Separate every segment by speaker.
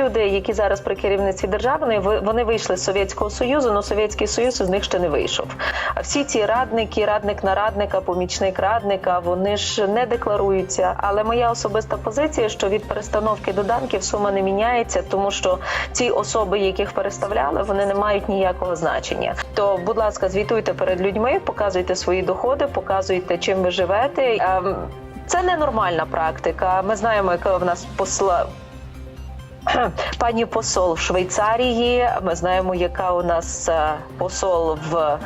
Speaker 1: Люди, які зараз при керівництві держави, вони ви- вони вийшли з Совєтського Союзу, але Совєтський Союз з них ще не вийшов. А всі ці радники, радник нарадника, помічник радника, вони ж не декларуються. Але моя особиста позиція, що від перестановки доданків сума не міняється, тому що ці особи, яких переставляли, вони не мають ніякого значення. То, будь ласка, звітуйте перед людьми, показуйте свої доходи, показуйте, чим ви живете. Ем, Це ненормальна практика. Ми знаємо, яка в нас посла пані посол в Швейцарії. Ми знаємо, яка у нас е, посол в.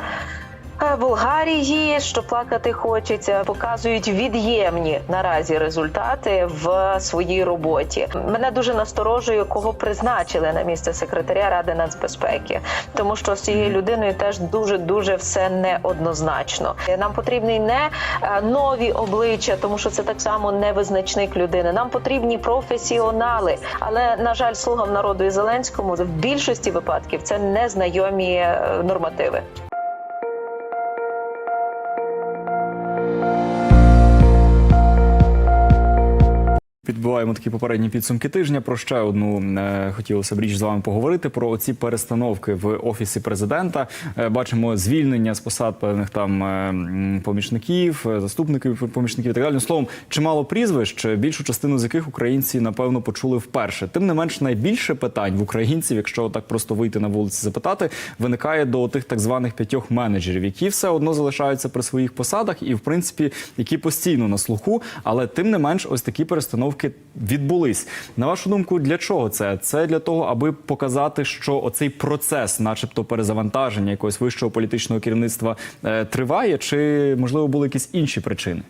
Speaker 1: Е, Болгарії, що плакати хочеться, показують від'ємні наразі результати в своїй роботі. Мене дуже насторожує, кого призначили на місце секретаря Ради нацбезпеки, тому що з цією людиною теж дуже дуже все неоднозначно. Нам потрібні не е, нові обличчя, тому що це так само не визначник людини. Нам потрібні професіонали. Але на жаль, слугам народу і Зеленському в більшості випадків це незнайомі е, нормативи.
Speaker 2: Підбиваємо такі попередні підсумки тижня. Про ще одну е, хотілося б річ з вами поговорити про оці перестановки в офісі президента. Е, бачимо звільнення з посад певних там е, помічників, заступників помічників і так далі. Ну, Словом, чимало прізвищ, більшу частину з яких українці напевно почули вперше. Тим не менш, найбільше питань в українців, якщо так просто вийти на вулиці запитати, виникає до тих так званих п'ятьох менеджерів, які все одно залишаються при своїх посадах, і в принципі, які постійно на слуху, але тим не менш, ось такі перестановки відбулись. На вашу думку, для чого це? Це для того, аби показати, що оцей процес, начебто, перезавантаження якогось вищого політичного керівництва е, триває, чи можливо були якісь інші причини?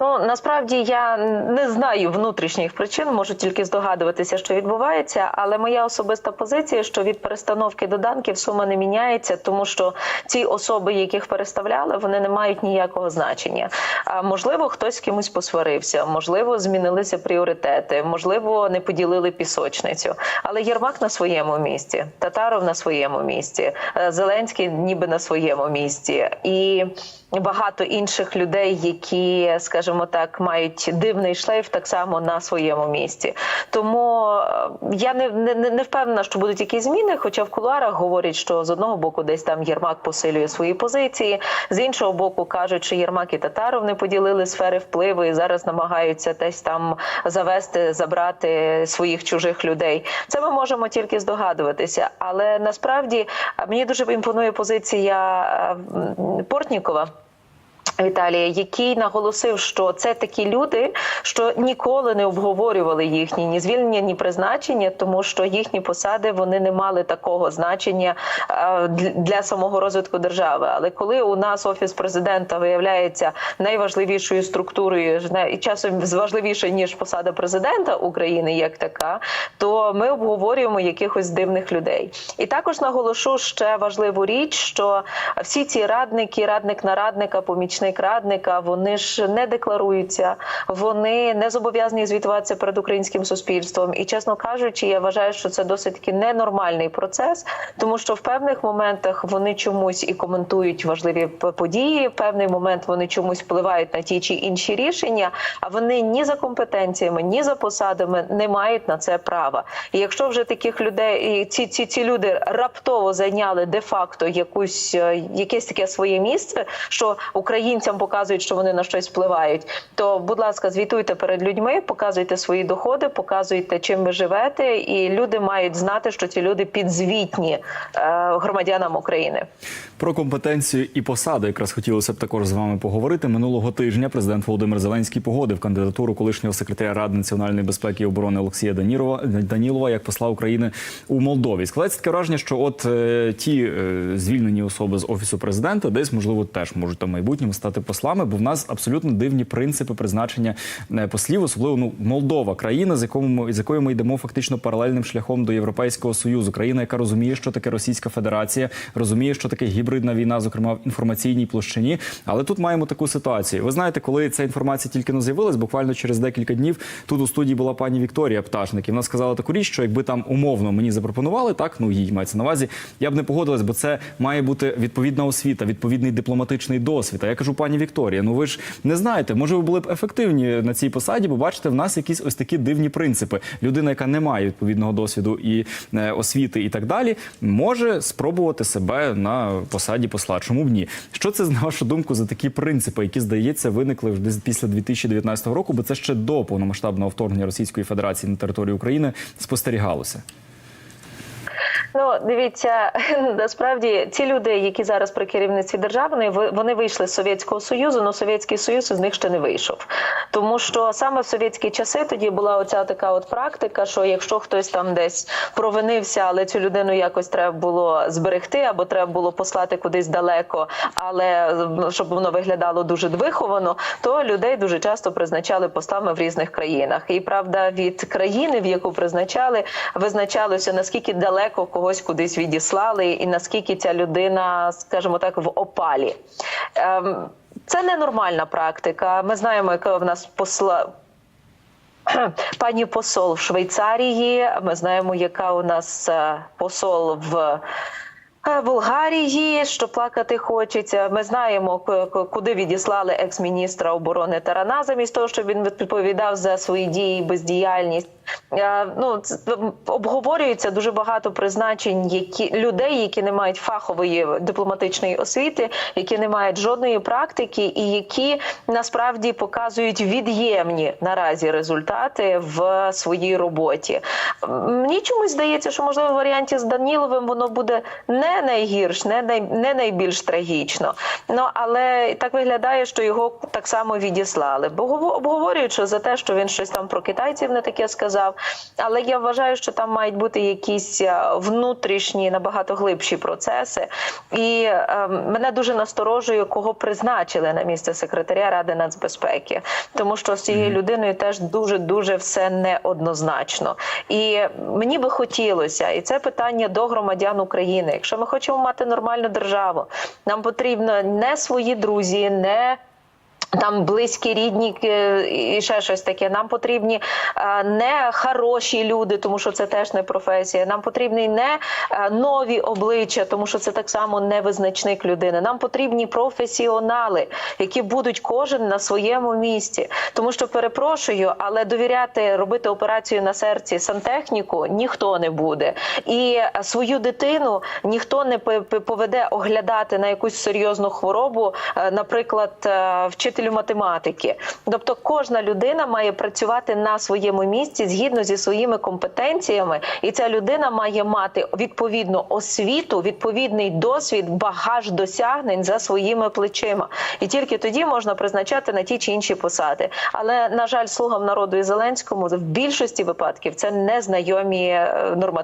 Speaker 1: Ну насправді я не знаю внутрішніх причин, можу тільки здогадуватися, що відбувається. Але моя особиста позиція, що від перестановки доданків сума не міняється, тому що ці особи, яких переставляли, вони не мають ніякого значення. А можливо, хтось з кимось посварився, можливо, змінилися пріоритети, можливо, не поділили пісочницю. Але Єрмак на своєму місці, Татаров на своєму місці, е, Зеленський ніби на своєму місці і багато інших людей, які, скажімо так, мають дивний шлейф так само на своєму місці. Тому е, я не, не, не впевнена, що будуть якісь зміни. Хоча в кулуарах говорять, що з одного боку десь там Єрмак посилює свої позиції, з іншого боку кажуть, що Єрмак і Татаров не поділили сфери впливу і зараз намагаються десь там завести, забрати своїх чужих людей. Це ми можемо тільки здогадуватися. Але насправді е, мені дуже імпонує позиція е, Портнікова. Віталія, який наголосив, що це такі люди, що ніколи не обговорювали їхні ні звільнення, ні призначення, тому що їхні посади вони не мали такого значення е, для самого розвитку держави. Але коли у нас офіс президента виявляється найважливішою структурою, і часом важливіше ніж посада президента України, як така, то ми обговорюємо якихось дивних людей. І також наголошу ще важливу річ, що всі ці радники, радник на радника нарадника, помічник радника, вони ж не декларуються, вони не зобов'язані звітуватися перед українським суспільством. І чесно кажучи, я вважаю, що це досить таки ненормальний процес, тому що в певних моментах вони чомусь і коментують важливі події. В певний момент вони чомусь впливають на ті чи інші рішення, а вони ні за компетенціями, ні за посадами не мають на це права. І якщо вже таких людей, ці, ці, ці люди раптово зайняли де-факто якусь е, якесь таке своє місце, що українцям показують, що вони на щось впливають, то будь ласка, звітуйте перед людьми, показуйте свої доходи, показуйте, чим ви живете, і люди мають знати, що ці люди підзвітні е, громадянам України.
Speaker 2: Про компетенцію і посади якраз хотілося б також з вами поговорити. Минулого тижня президент Володимир Зеленський погодив кандидатуру колишнього секретаря Ради національної безпеки і оборони Олексія Данірова Данілова як посла України у Молдові. Складається таке враження, що от е, ті е, звільнені особи з офісу президента десь можливо теж можуть там майбутньому стати послами, бо в нас абсолютно дивні принципи призначення е, послів, особливо ну Молдова, країна, з якому ми- з якою ми йдемо фактично паралельним шляхом до Європейського союзу, країна, яка розуміє, що таке Російська Федерація, розуміє, що таке гібридна війна, зокрема в інформаційній площині. Але тут маємо таку ситуацію. Ви знаєте, коли ця інформація тільки не з'явилась, буквально через декілька днів тут у студії була пані Вікторія Пташник, і вона сказала таку річ, що якби там умовно мені запропонували, так ну їй мається на увазі, я б не погодилась, бо це має бути відповідна освіта, відповідний дипломатичний досвід. А я скажу, пані Вікторія, ну ви ж не знаєте, може ви були б ефективні на цій посаді, бо бачите, в нас якісь ось такі дивні принципи. Людина, яка не має відповідного досвіду і е, освіти, і так далі, може спробувати себе на посаді посла. Чому б ні? Що це на вашу думку за такі принципи, які здається виникли вже після 2019 року? Бо це ще до повномасштабного вторгнення Російської Федерації на територію України спостерігалося.
Speaker 1: Ну, дивіться, насправді ці люди, які зараз при керівництві держави, вони ви- вони вийшли з Совєтського Союзу, але Совєтський Союз із них ще не вийшов. Тому що саме в совєтські часи тоді була оця така от практика, що якщо хтось там десь провинився, але цю людину якось треба було зберегти, або треба було послати кудись далеко, але ну, щоб воно виглядало дуже виховано, то людей дуже часто призначали постами в різних країнах. І правда, від країни, в яку призначали, визначалося наскільки далеко когось кудись відіслали, і наскільки ця людина, скажімо так, в опалі. Ем, це ненормальна практика. Ми знаємо, яка в нас посла. Пані посол в Швейцарії. Ми знаємо, яка у нас е, посол в. е, Болгарії, що плакати хочеться. Ми знаємо, куди відіслали екс-міністра оборони Тарана, замість того, щоб він відповідав за свої дії і бездіяльність. Е, Ну обговорюється дуже багато призначень, які людей, які не мають фахової дипломатичної освіти, які не мають жодної практики, і які насправді показують від'ємні наразі результати в своїй роботі. Мені чомусь здається, що можливо в варіанті з Даніловим воно буде не найгірш, не най, не найбільш трагічно. Ну але так виглядає, що його так само відіслали. Бо гово- обговорюють, що за те, що він щось там про китайців не таке сказав. Але я вважаю, що там мають бути якісь е, внутрішні, набагато глибші процеси. І е, мене дуже насторожує, кого призначили на місце секретаря Ради нацбезпеки, тому що з цією людиною теж дуже дуже все неоднозначно. І мені би хотілося, і це питання до громадян України. Якщо ми хочемо мати нормальну державу, нам потрібно не свої друзі, не там близькі, рідні е, і ще щось таке. Нам потрібні е, не хороші люди, тому що це теж не професія. Нам потрібні не е, нові обличчя, тому що це так само не визначник людини. Нам потрібні професіонали, які будуть кожен на своєму місці. Тому що перепрошую, але довіряти робити операцію на серці сантехніку ніхто не буде. І свою дитину ніхто не поведе оглядати на якусь серйозну хворобу, наприклад, е, вчителю математики. Тобто кожна людина має працювати на своєму місці згідно зі своїми компетенціями, і ця людина має мати відповідну освіту, відповідний досвід, багаж досягнень за своїми плечима. І тільки тоді можна призначати на ті чи інші посади. Але на жаль, слугам народу і Зеленському в більшості випадків це незнайомі е, нормативи.